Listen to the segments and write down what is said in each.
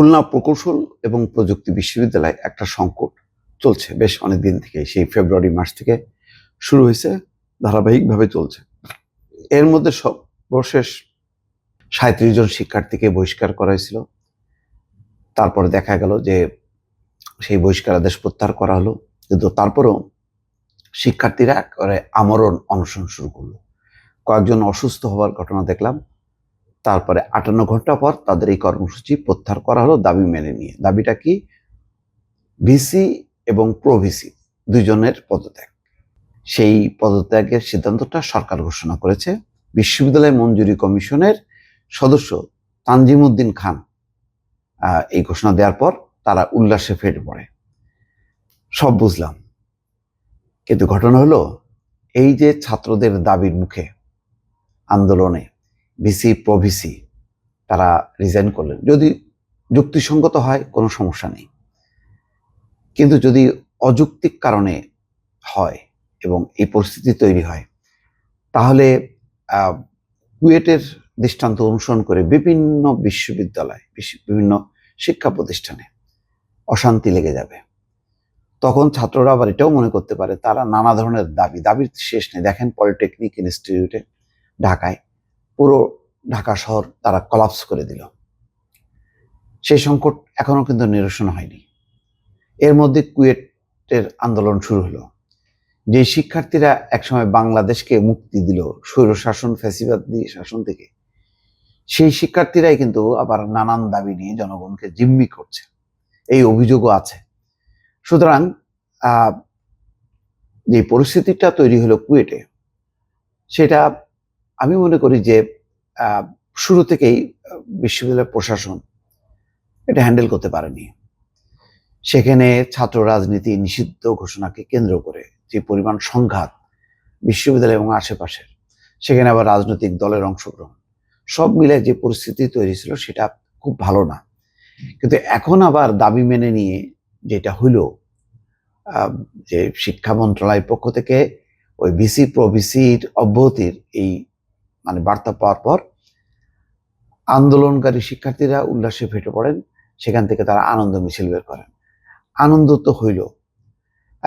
খুলনা প্রকৌশল এবং প্রযুক্তি বিশ্ববিদ্যালয় একটা সংকট চলছে। বেশ অনেক দিন থেকে, সেই ফেব্রুয়ারি মাস থেকে শুরু হয়েছে, ধারাবাহিকভাবে চলছে। এর মধ্যে সর্বশেষ সাঁত্রিশ জন শিক্ষার্থীকে বহিষ্কার করা হয়েছিল। তারপরে দেখা গেল যে সেই বহিষ্কার আদেশ প্রত্যাহার করা হলো কিন্তু তারপরেও শিক্ষার্থীরা আমরণ অনশন শুরু করল। কয়েকজন অসুস্থ হওয়ার ঘটনা দেখলাম। তারপরে আটান্ন ঘণ্টা পর তাদের এই কর্মসূচি প্রত্যাহার করা হলো, দাবি মেনে নিয়ে। দাবিটা কি? ভিসি এবং প্রভিসি দুইজনের পদত্যাগ। সেই পদত্যাগের সিদ্ধান্তটা সরকার ঘোষণা করেছে। বিশ্ববিদ্যালয় মঞ্জুরি কমিশনের সদস্য তানজিমুদ্দিন খান এই ঘোষণা দেওয়ার পর তারা উল্লাসে ফেটে পড়ে। সব বুঝলাম। কিন্তু ঘটনা হলো, এই যে ছাত্রদের দাবির মুখে আন্দোলনে ভিসি, প্রভিসি, তারা রিজাইন করলেন। যদি যুক্তিসঙ্গত হয়, কোনো সমস্যা নেই। কিন্তু যদি অযৌক্তিক কারণে হয় এবং এই পরিস্থিতি তৈরি হয়, তাহলে কুয়েটের দৃষ্টান্ত অনুসরণ করে বিভিন্ন বিশ্ববিদ্যালয় বিশ্ব- বিভিন্ন শিক্ষা প্রতিষ্ঠানে অশান্তি লেগে যাবে। তখন ছাত্ররা আবার এটাও মনে করতে পারে, তারা নানা ধরনের দাবি, দাবির শেষ নেই। দেখেন পলিটেকনিক ইনস্টিটিউটে, ঢাকায় পুরো ঢাকা শহর তারা কলাপস করে দিল। সেই সংকট এখনও কিন্তু নিরসন হয়নি। এর মধ্যে কুয়েটের আন্দোলন শুরু হলো। যে শিক্ষার্থীরা একসময় বাংলাদেশকে মুক্তি দিল স্বৈর শাসন, ফ্যাসিবাদ শাসন থেকে, সেই শিক্ষার্থীরাই কিন্তু আবার নানান দাবি নিয়ে জনগণকে জিম্মি করছে। এই অভিযোগও আছে। সুতরাং যে পরিস্থিতিটা তৈরি হলো কুয়েটে, সেটা আমি মনে করি যে শুরু থেকেই বিশ্ববিদ্যালয় প্রশাসন এটা হ্যান্ডেল করতে পারেনি। সেখানে ছাত্র রাজনীতি নিষিদ্ধ ঘোষণাকে কেন্দ্র করে যে পরিমাণ সংঘাত বিশ্ববিদ্যালয় এবং আশেপাশের, সেখানে আবার রাজনৈতিক দলের অংশগ্রহণ, সব মিলে যে পরিস্থিতি তৈরি ছিল সেটা খুব ভালো না। কিন্তু এখন আবার দাবি মেনে নিয়ে যেটা হইল যে শিক্ষা মন্ত্রণালয়ের পক্ষ থেকে ওই বিসি প্রবিসির অব্যাহতির এই মানে বার্তা পাওয়ার পর আন্দোলনকারী শিক্ষার্থীরা উল্লাসে ফেটে পড়েন। সেখান থেকে তারা আনন্দ মিছিল বের করেন। আনন্দ তো হইল।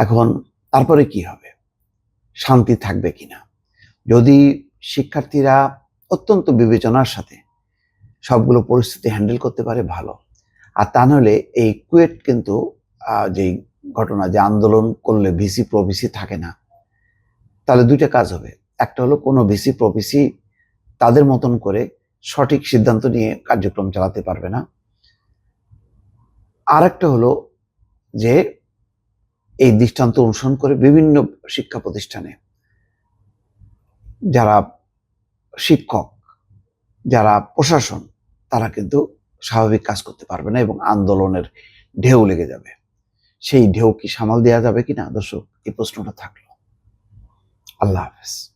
এখন তারপরে কি হবে? শান্তি থাকবে কিনা? যদি শিক্ষার্থীরা অত্যন্ত বিবেচনার সাথে সবগুলো পরিস্থিতি হ্যান্ডেল করতে পারে, ভালো। আর তা নাহলে এই কুয়েট কিন্তু যেই ঘটনা, যে আন্দোলন করলে ভিসি, প্রভিসি থাকে না, তাহলে দুইটা কাজ হবে। একটা হলো কোনো ভিসি, প্রভিসি তাদের মতন করে সঠিক সিদ্ধান্ত নিয়ে কার্যক্রম চালাতে পারবে না। আর একটা হলো যে, এই দৃষ্টান্ত অনুসরণ করে বিভিন্ন শিক্ষা প্রতিষ্ঠানে যারা শিক্ষক, যারা প্রশাসন, তারা কিন্তু স্বাভাবিক কাজ করতে পারবে না এবং আন্দোলনের ঢেউ লেগে যাবে। সেই ঢেউ কি সামাল দেওয়া যাবে কিনা? দর্শক, এই প্রশ্নটা থাকল। আল্লাহ হাফেজ।